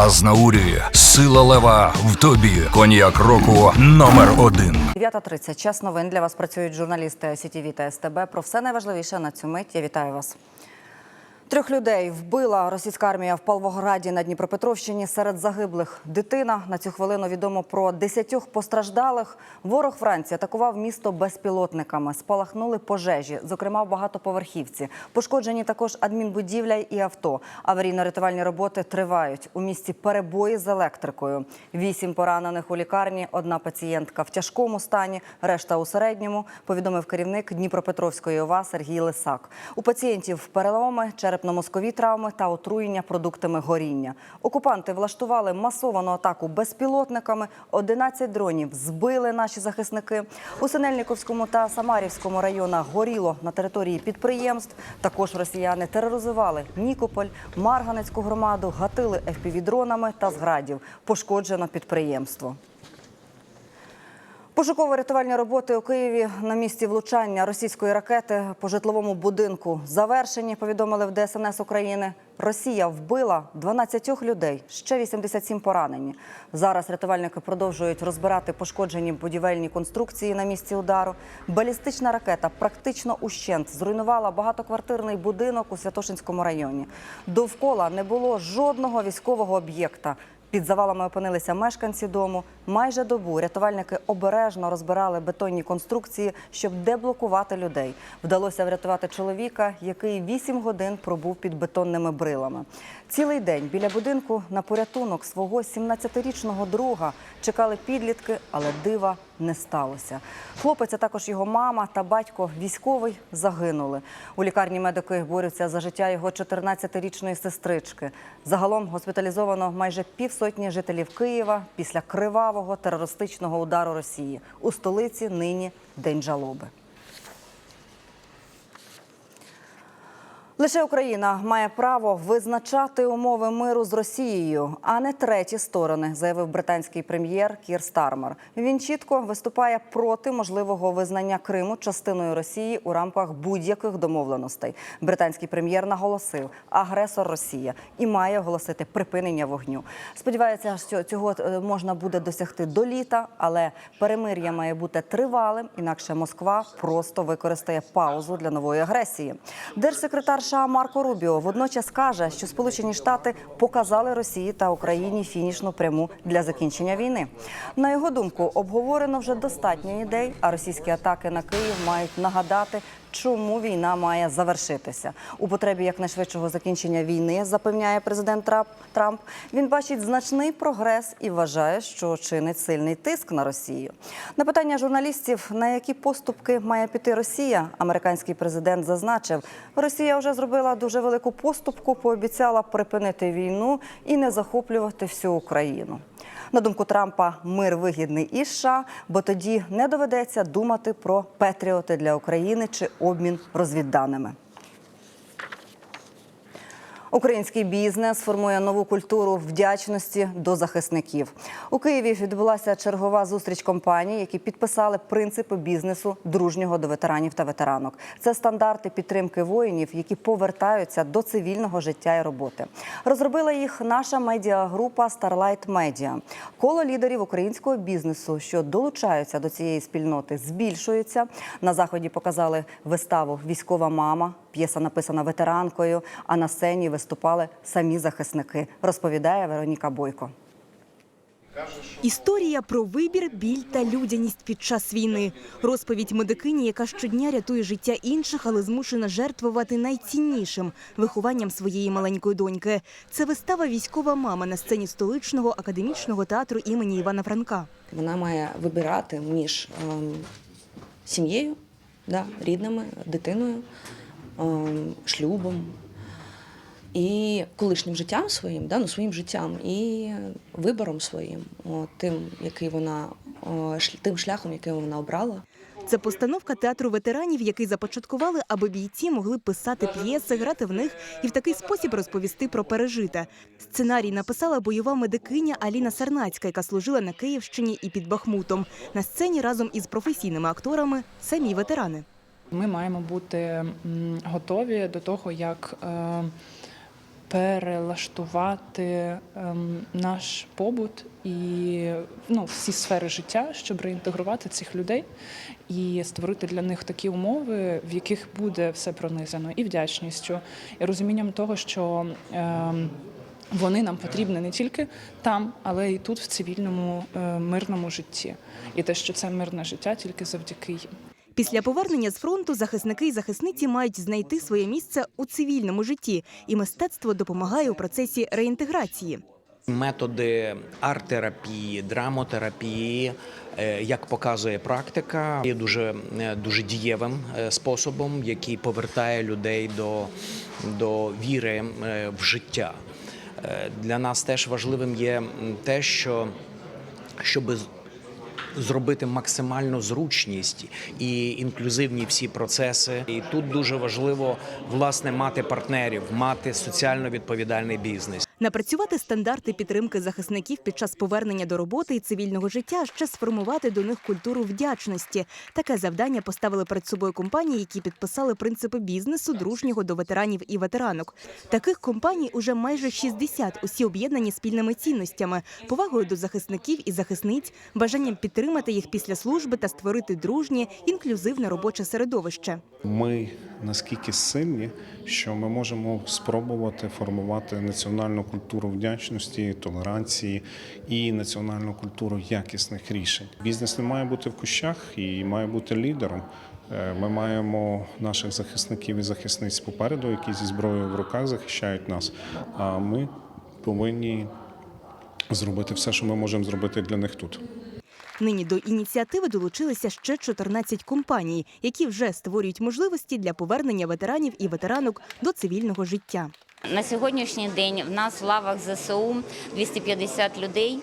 Азнаурі, сила лева в тобі. Коньяк року номер один. 9.30. Час новин для вас працюють журналісти СІТІВІ та СТБ. Про все найважливіше на цю мить. Я вітаю вас. Трьох людей вбила російська армія в Павлограді на Дніпропетровщині. Серед загиблих дитина. На цю хвилину відомо про десятьох постраждалих. Ворог вранці атакував місто безпілотниками. Спалахнули пожежі, зокрема в багатоповерхівці. Пошкоджені також адмінбудівля і авто. Аварійно-рятувальні роботи тривають. У місті перебої з електрикою. Вісім поранених у лікарні. Одна пацієнтка в тяжкому стані, решта у середньому. Повідомив керівник Дніпропетровської ОВА Сергій Лисак. У пацієнтів переломи, черепно-мозкові травми та отруєння продуктами горіння. Окупанти влаштували масовану атаку безпілотниками. 11 дронів збили наші захисники. У Синельниковському та Самарівському районах горіло на території підприємств. Також росіяни тероризували Нікополь, Марганецьку громаду, гатили ФПВ-дронами та зградів. Пошкоджено підприємство. Пошуково-рятувальні роботи у Києві на місці влучання російської ракети по житловому будинку завершені. Повідомили в ДСНС України. Росія вбила 12 людей, ще 87 поранені. Зараз рятувальники продовжують розбирати пошкоджені будівельні конструкції на місці удару. Балістична ракета практично ущент зруйнувала багатоквартирний будинок у Святошинському районі. Довкола не було жодного військового об'єкта. Під завалами опинилися мешканці дому. Майже добу рятувальники обережно розбирали бетонні конструкції, щоб деблокувати людей. Вдалося врятувати чоловіка, який 8 годин пробув під бетонними брилами. Цілий день біля будинку на порятунок свого 17-річного друга чекали підлітки, але дива не сталося. Хлопець, а також його мама та батько військовий загинули. У лікарні медики борються за життя його 14-річної сестрички. Загалом госпіталізовано майже півсотні жителів Києва після кривавого терористичного удару Росії. У столиці нині день жалоби. Лише Україна має право визначати умови миру з Росією, а не треті сторони, заявив британський прем'єр Кір Стармер. Він чітко виступає проти можливого визнання Криму частиною Росії у рамках будь-яких домовленостей. Британський прем'єр наголосив, агресор Росія і має оголосити припинення вогню. Сподівається, що цього е, можна буде досягти до літа, але перемир'я має бути тривалим, інакше Москва просто використає паузу для нової агресії. Держсекретар США Марко Рубіо водночас каже, що Сполучені Штати показали Росії та Україні фінішну пряму для закінчення війни. На його думку, обговорено вже достатньо ідей, а російські атаки на Київ мають нагадати. Чому війна має завершитися у потребі якнайшвидшого закінчення війни, запевняє президент Трамп. Він бачить значний прогрес і вважає, що чинить сильний тиск на Росію. На питання журналістів, на які поступки має піти Росія, американський президент зазначив, Росія вже зробила дуже велику поступку, пообіцяла припинити війну і не захоплювати всю Україну. На думку Трампа, мир вигідний і США, бо тоді не доведеться думати про петріоти для України чи обмін розвідданими. Український бізнес формує нову культуру вдячності до захисників. У Києві відбулася чергова зустріч компаній, які підписали принципи бізнесу дружнього до ветеранів та ветеранок. Це стандарти підтримки воїнів, які повертаються до цивільного життя і роботи. Розробила їх наша медіагрупа Starlight Media. Коло лідерів українського бізнесу, що долучаються до цієї спільноти, збільшується. На заході показали виставу Військова мама. П'єса написана ветеранкою, а на сцені виступали самі захисники, розповідає Вероніка Бойко. Історія про вибір, біль та людяність під час війни. Розповідь медикині, яка щодня рятує життя інших, але змушена жертвувати найціннішим вихованням своєї маленької доньки. Це вистава Військова мама на сцені столичного академічного театру імені Івана Франка. Вона має вибирати між ем, сім'єю, да, рідними, дитиною, ем, шлюбом і колишнім життям своїм, да, ну, своїм життям і вибором своїм, о, тим, який вона, о, ш- тим шляхом, який вона обрала. Це постановка театру ветеранів, який започаткували, аби бійці могли писати п'єси, грати в них і в такий спосіб розповісти про пережите. Сценарій написала бойова медикиня Аліна Сарнацька, яка служила на Київщині і під Бахмутом. На сцені разом із професійними акторами самі ветерани. Ми маємо бути готові до того, як е, перелаштувати ем, наш побут і ну, всі сфери життя, щоб реінтегрувати цих людей і створити для них такі умови, в яких буде все пронизано і вдячністю, і розумінням того, що ем, вони нам потрібні не тільки там, але й тут, в цивільному е, мирному житті. І те, що це мирне життя тільки завдяки їм. Після повернення з фронту захисники і захисниці мають знайти своє місце у цивільному житті, і мистецтво допомагає у процесі реінтеграції. Методи арт-терапії, драмотерапії, е, як показує практика, є дуже, е, дуже дієвим е, способом, який повертає людей до, до віри в життя. Для нас теж важливим є те, що щоб зробити максимальну зручність і інклюзивні всі процеси. І тут дуже важливо власне мати партнерів, мати соціально відповідальний бізнес. Напрацювати стандарти підтримки захисників під час повернення до роботи і цивільного життя, ще сформувати до них культуру вдячності. Таке завдання поставили перед собою компанії, які підписали принципи бізнесу дружнього до ветеранів і ветеранок. Таких компаній уже майже 60, усі об'єднані спільними цінностями, повагою до захисників і захисниць, бажанням підтримати їх після служби та створити дружнє, інклюзивне робоче середовище. Ми наскільки сильні, що ми можемо спробувати формувати національну культуру вдячності, толеранції і національну культуру якісних рішень. Бізнес не має бути в кущах і має бути лідером. Е, Ми маємо наших захисників і захисниць попереду, які зі зброєю в руках захищають нас. А ми повинні зробити все, що ми можемо зробити для них тут. Нині до ініціативи долучилися ще 14 компаній, які вже створюють можливості для повернення ветеранів і ветеранок до цивільного життя. На сьогоднішній день в нас в лавах ЗСУ 250 людей,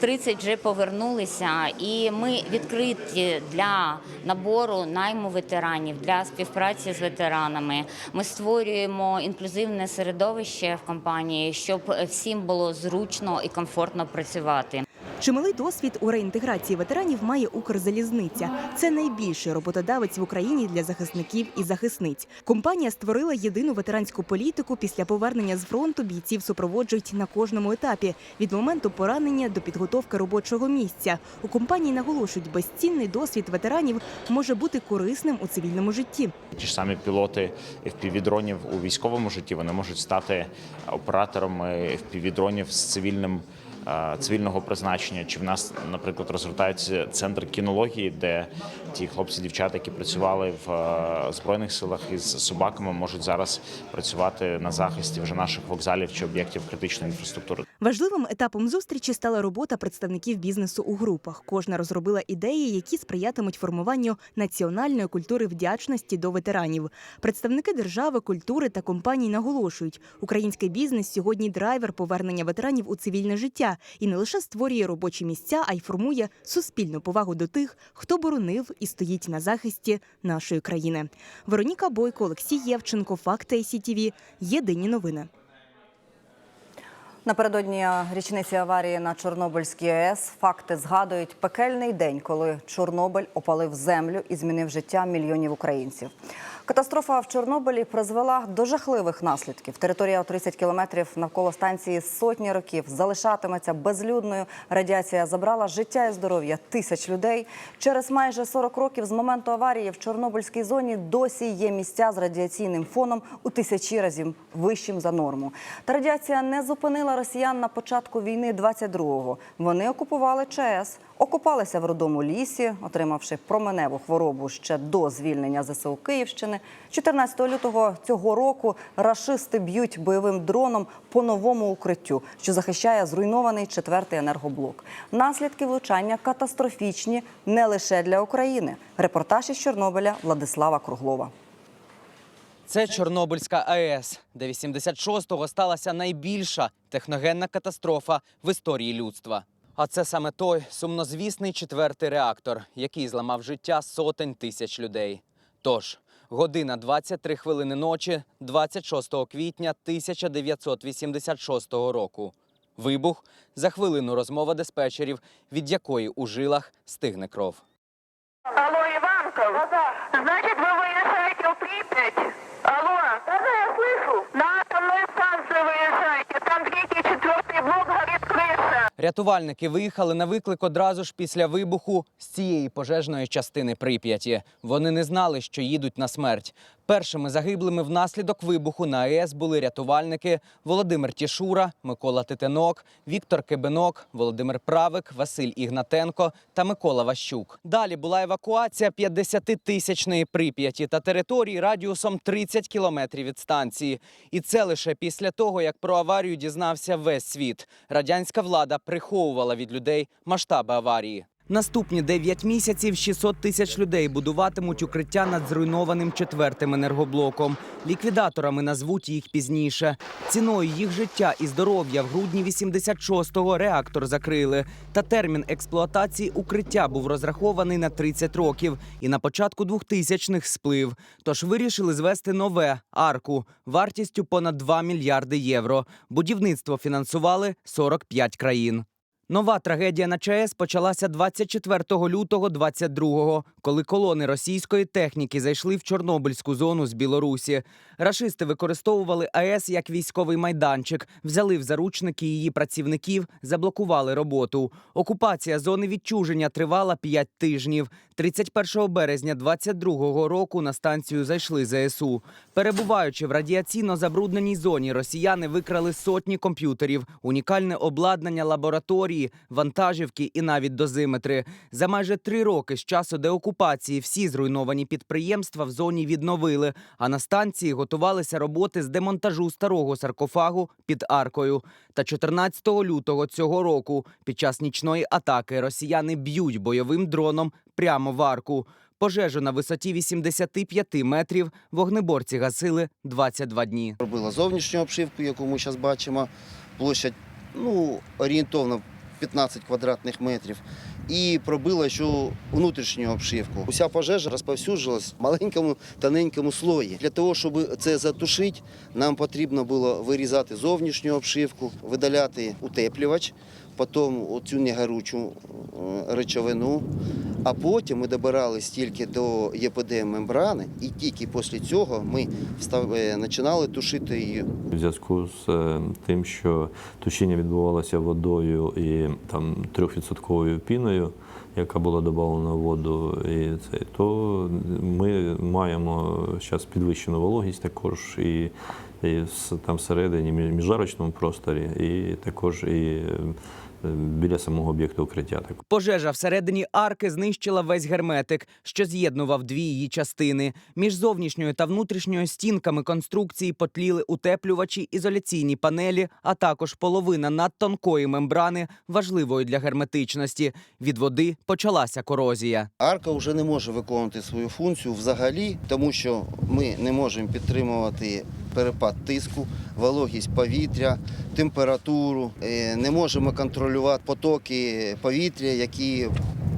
30 вже повернулися, і ми відкриті для набору найму ветеранів, для співпраці з ветеранами. Ми створюємо інклюзивне середовище в компанії, щоб всім було зручно і комфортно працювати. Чималий досвід у реінтеграції ветеранів має Укрзалізниця. Це найбільший роботодавець в Україні для захисників і захисниць. Компанія створила єдину ветеранську політику. Після повернення з фронту бійців супроводжують на кожному етапі від моменту поранення до підготовки робочого місця. У компанії наголошують, безцінний досвід ветеранів може бути корисним у цивільному житті. Ті ж самі пілоти FPV-дронів у військовому житті вони можуть стати операторами FPV-дронів з цивільним цивільного призначення. Чи в нас, наприклад, розгортається центр кінології, де ті хлопці, дівчата, які працювали в е, збройних силах із собаками, можуть зараз працювати на захисті вже наших вокзалів чи об'єктів критичної інфраструктури. Важливим етапом зустрічі стала робота представників бізнесу у групах. Кожна розробила ідеї, які сприятимуть формуванню національної культури вдячності до ветеранів. Представники держави, культури та компаній наголошують, український бізнес сьогодні драйвер повернення ветеранів у цивільне життя і не лише створює робочі місця, а й формує суспільну повагу до тих, хто боронив і стоїть на захисті нашої країни. Вероніка Бойко, Олексій Євченко, Факти СІТІВІ. Єдині новини. Напередодні річниці аварії на Чорнобильській АЕС факти згадують пекельний день, коли Чорнобиль опалив землю і змінив життя мільйонів українців. Катастрофа в Чорнобилі призвела до жахливих наслідків. Територія у 30 кілометрів навколо станції сотні років залишатиметься безлюдною. Радіація забрала життя і здоров'я тисяч людей. Через майже 40 років з моменту аварії в Чорнобильській зоні досі є місця з радіаційним фоном у тисячі разів вищим за норму. Та радіація не зупинила росіян на початку війни 22-го. Вони окупували ЧАЕС, окопалися в родому лісі, отримавши променеву хворобу ще до звільнення ЗСУ Київщини. 14 лютого цього року рашисти б'ють бойовим дроном по новому укриттю, що захищає зруйнований четвертий енергоблок. Наслідки влучання катастрофічні не лише для України. Репортаж із Чорнобиля Владислава Круглова. Це Чорнобильська АЕС, де 86-го сталася найбільша техногенна катастрофа в історії людства. А це саме той сумнозвісний четвертий реактор, який зламав життя сотень тисяч людей. Тож, година 23 хвилини ночі, 26 квітня 1986 року. Вибух за хвилину розмова диспетчерів, від якої у жилах стигне кров. Рятувальники виїхали на виклик одразу ж після вибуху з цієї пожежної частини Прип'яті. Вони не знали, що їдуть на смерть. Першими загиблими внаслідок вибуху на АЕС були рятувальники Володимир Тішура, Микола Титинок, Віктор Кибинок, Володимир Правик, Василь Ігнатенко та Микола Ващук. Далі була евакуація 50-тисячної Прип'яті та території радіусом 30 кілометрів від станції. І це лише після того, як про аварію дізнався весь світ. Радянська влада приховувала від людей масштаби аварії. Наступні 9 місяців 600 тисяч людей будуватимуть укриття над зруйнованим четвертим енергоблоком. Ліквідаторами назвуть їх пізніше. Ціною їх життя і здоров'я в грудні 86-го реактор закрили. Та термін експлуатації укриття був розрахований на 30 років і на початку 2000-х сплив. Тож вирішили звести нове арку вартістю понад 2 мільярди євро. Будівництво фінансували 45 країн. Нова трагедія на ЧАЕС почалася 24 лютого 22-го, коли колони російської техніки зайшли в Чорнобильську зону з Білорусі. Рашисти використовували АЕС як військовий майданчик, взяли в заручники її працівників, заблокували роботу. Окупація зони відчуження тривала 5 тижнів. 31 березня 22-го року на станцію зайшли ЗСУ. Перебуваючи в радіаційно забрудненій зоні, росіяни викрали сотні комп'ютерів, унікальне обладнання лабораторії, вантажівки і навіть дозиметри. За майже три роки з часу деокупації всі зруйновані підприємства в зоні відновили, а на станції готувалися роботи з демонтажу старого саркофагу під аркою. Та 14 лютого цього року під час нічної атаки росіяни б'ють бойовим дроном прямо в арку. Пожежу на висоті 85 метрів вогнеборці гасили 22 дні. Робила зовнішню обшивку, яку ми зараз бачимо, площадь ну, орієнтовно 15 квадратних метрів. І пробила ще внутрішню обшивку. Уся пожежа розповсюджилась в маленькому тоненькому слої. Для того, щоб це затушити, нам потрібно було вирізати зовнішню обшивку, видаляти утеплювач, потім оцю негорючу е, речовину. А потім ми добирались тільки до ЄПД мембрани, і тільки після цього ми е, починали тушити її. В зв'язку з е, тим, що тушіння відбувалося водою і там трьохвідсотковою піною, яка була додана в воду, і це, то ми маємо зараз підвищену вологість також і, і там всередині мі- міжарочному просторі, і також і біля самого об'єкту укриття. Так. Пожежа всередині арки знищила весь герметик, що з'єднував дві її частини. Між зовнішньою та внутрішньою стінками конструкції потліли утеплювачі, ізоляційні панелі, а також половина надтонкої мембрани, важливої для герметичності. Від води почалася корозія. Арка вже не може виконувати свою функцію взагалі, тому що ми не можемо підтримувати перепад тиску, вологість повітря, температуру, Е, не можемо контролювати потоки повітря, які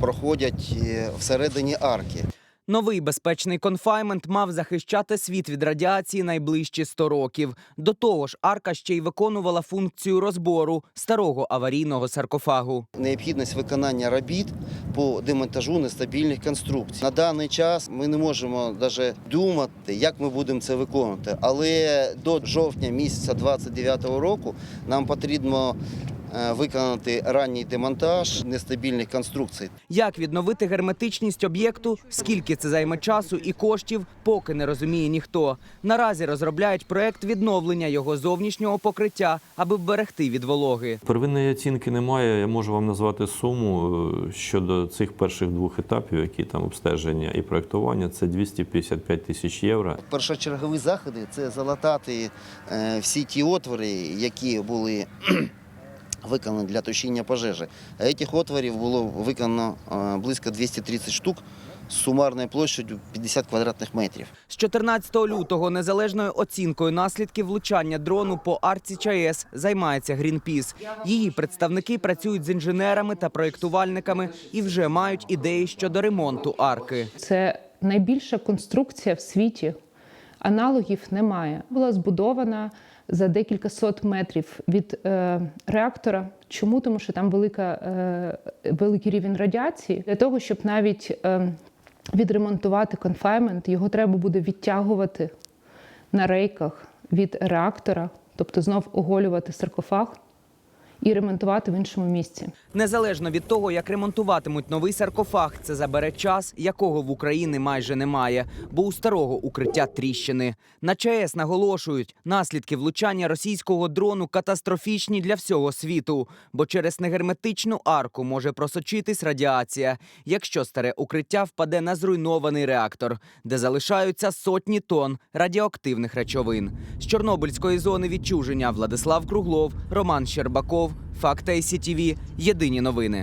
проходять е, всередині арки. Новий безпечний конфаймент мав захищати світ від радіації найближчі 100 років. До того ж, арка ще й виконувала функцію розбору старого аварійного саркофагу. Необхідність виконання робіт по демонтажу нестабільних конструкцій. На даний час ми не можемо навіть думати, як ми будемо це виконувати. Але до жовтня місяця 29-го року нам потрібно виконати ранній демонтаж нестабільних конструкцій. Як відновити герметичність об'єкту, скільки це займе часу і коштів, поки не розуміє ніхто. Наразі розробляють проект відновлення його зовнішнього покриття, аби вберегти від вологи. Первинної оцінки немає. Я можу вам назвати суму е, щодо цих перших двох етапів, які там обстеження і проектування. Це 255 тисяч євро. Першочергові заходи це залатати е, всі ті отвори, які були виконані для тушіння пожежі. А цих отворів було виконано е, близько 230 штук з сумарною площадю 50 квадратних метрів. З 14 лютого незалежною оцінкою наслідків влучання дрону по арці ЧАЕС займається Грінпіс. Її представники працюють з інженерами та проєктувальниками і вже мають ідеї щодо ремонту арки. Це найбільша конструкція в світі. Аналогів немає. Була збудована за декілька сот метрів від е, реактора. Чому? Тому що там велика, е, великий рівень радіації. Для того, щоб навіть е, відремонтувати конфаймент, його треба буде відтягувати на рейках від реактора, тобто знов оголювати саркофаг і ремонтувати в іншому місці. Незалежно від того, як ремонтуватимуть новий саркофаг, це забере час, якого в Україні майже немає, бо у старого укриття тріщини. На ЧАЕС наголошують, наслідки влучання російського дрону катастрофічні для всього світу, бо через негерметичну арку може просочитись радіація, якщо старе укриття впаде на зруйнований реактор, де залишаються сотні тонн радіоактивних речовин. З Чорнобильської зони відчуження Владислав Круглов, Роман Щербаков, Факт ICTV. Єдині новини.